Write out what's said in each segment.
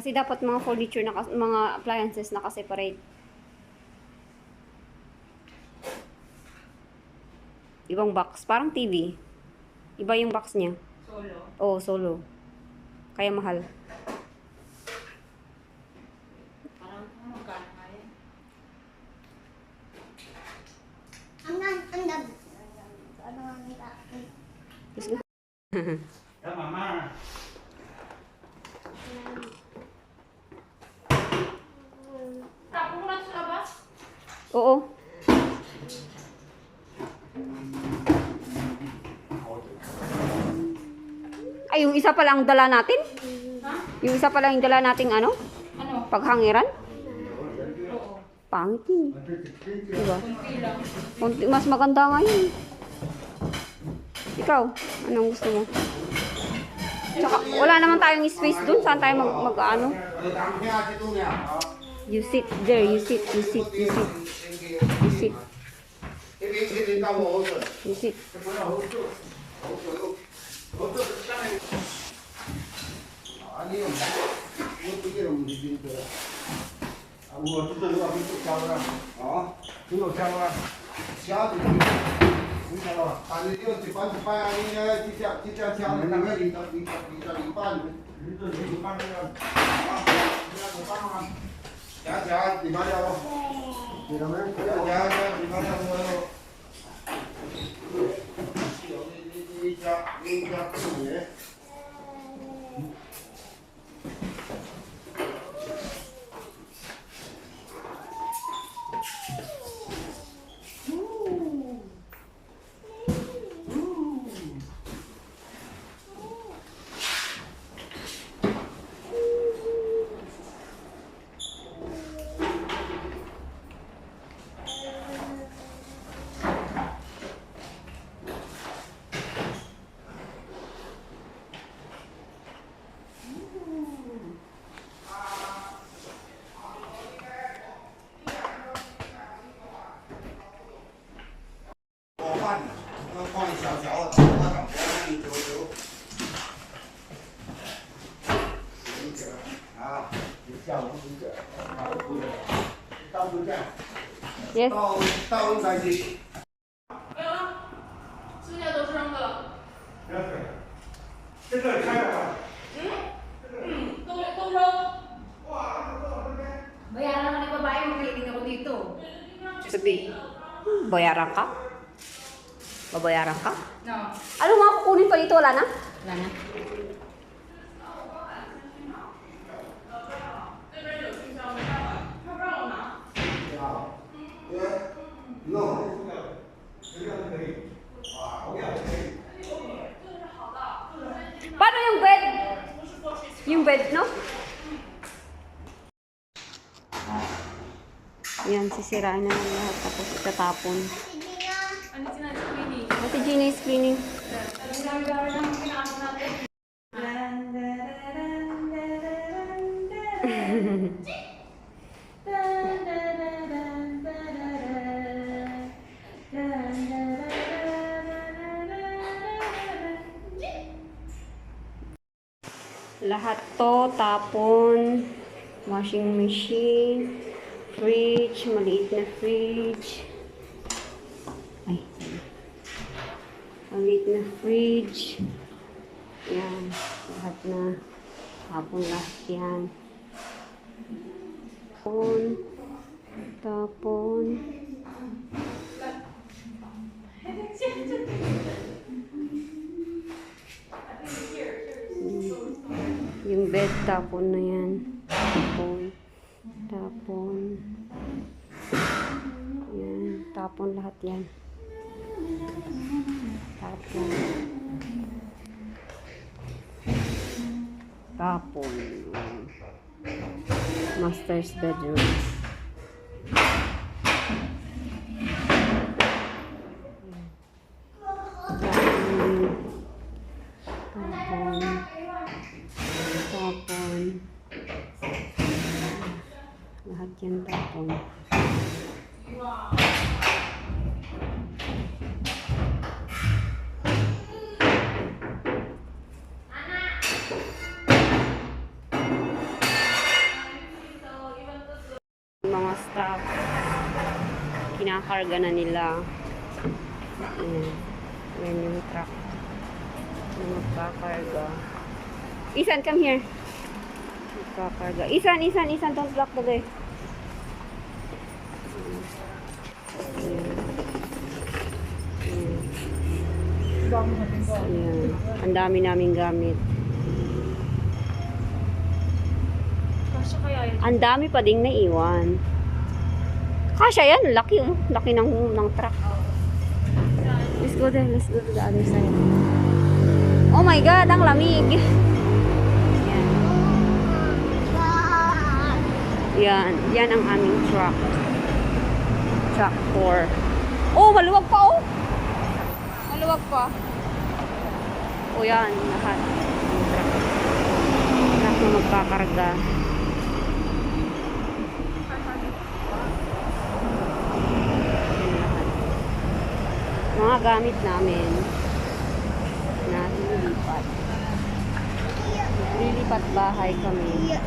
Kasi dapat mga furniture, na, mga appliances naka-separate. Ibang box. Parang TV. Iba yung box niya. Solo. Oo, solo. Kaya mahal. Parang ano magkano nga yan? Ang nan- ang nag- ano ang nila? Tapos Oo. Ay, yung isa pala ang dala natin? Ha? Yung isa pala yung dala nating ano? Ano? Paghangiran? Oo. Pangit yun. Diba? Kunti, mas maganda nga yun. Ikaw, anong gusto mo? Tsaka, wala naman tayong space dun. Saan tayo mag, mag ano? You sit there, you sit, you sit, you sit. You sit, you sit. 아니 Ya, ya, rimane a Veramente. Ya, ya, rimane a loro. Sì, ho dei già. 都放一小角子，啊，下五十点，那就不行了。倒回去。倒倒回去。没有了，剩下都是扔的了。这个开了。Bayaran kah? Babayaran ka? No. Ano mga kukunin pa dito? Wala na? Wala na. Paano yung bed? Yung bed, no? Yan, sisirain na lang lahat tapos itatapon. Ano sinasabi? Ko ini? Ate Gina is cleaning. Ang dami-dami ng pinakasin natin. Lahat to tapon. Washing machine. Fridge. Maliit na fridge. Maliit na fridge. Yan. Lahat na. Tapon lahat yan. Tapon. Tapon. Yung bed tapon na yan. Tapon. Tapon. Yan. Tapon lahat yan. Tapon. Tapon. Master's bedroom. Kinakarga na nila. Ayan. Ayan yung truck. Na magkakarga. Isan, come here. Magkakarga. Isan, isan, isan. Don't block the way. Ayan. Ang dami naming gamit. Ang dami pa ding naiwan. Kasha yan, laki oh. Laki ng, ng truck. Let's go there, let's go to the other side. Oh my God, ang lamig. Yan. Yan, yan ang aming truck. Truck 4. Oh, maluwag pa oh. Maluwag pa. Oh yan, lahat. Truck na magkakarga. Yan lahat. Mga gamit namin na lilipat. Lilipat bahay kami.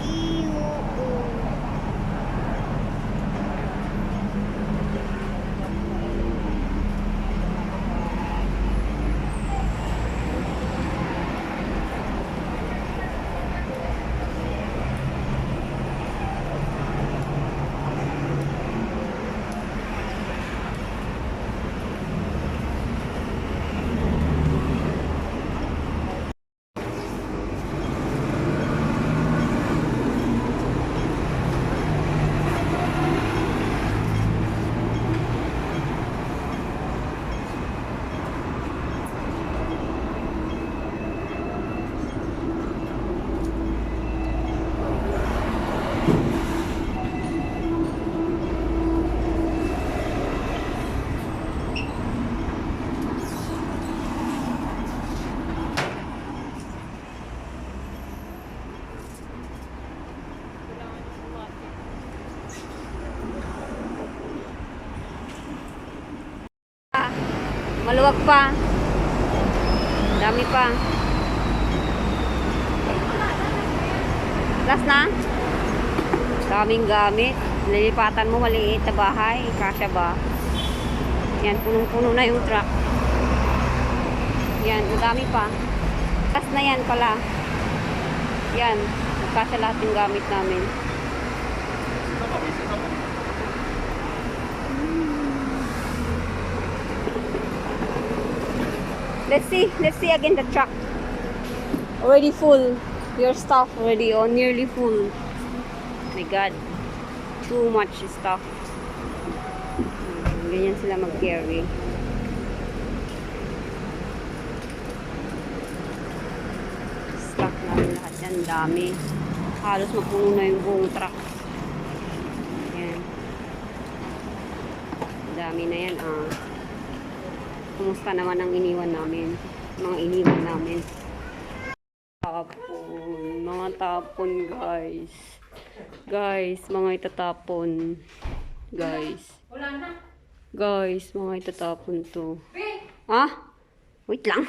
Maluwag pa. Dami pa. Last na? Daming gamit. Lilipatan mo maliit na bahay. Kasya ba? Yan, punong-puno na yung truck. Yan, dami pa. Last na yan pala. Yan, kasya lahat yung gamit namin. Let's see. Let's see again the truck. Already full. Your stuff already oh, nearly full. My God. Too much stuff. Ganyan sila mag-carry. Stock namin lahat yan. Dami. Halos mapuno na yung buong truck. Yan. Dami na yan ah. Kumusta naman ang iniwan namin? Mga iniwan namin. Tapon. Mga tapon, guys. Guys, mga itatapon. Guys. Guys, mga itatapon to. Be! Ah? Wait lang.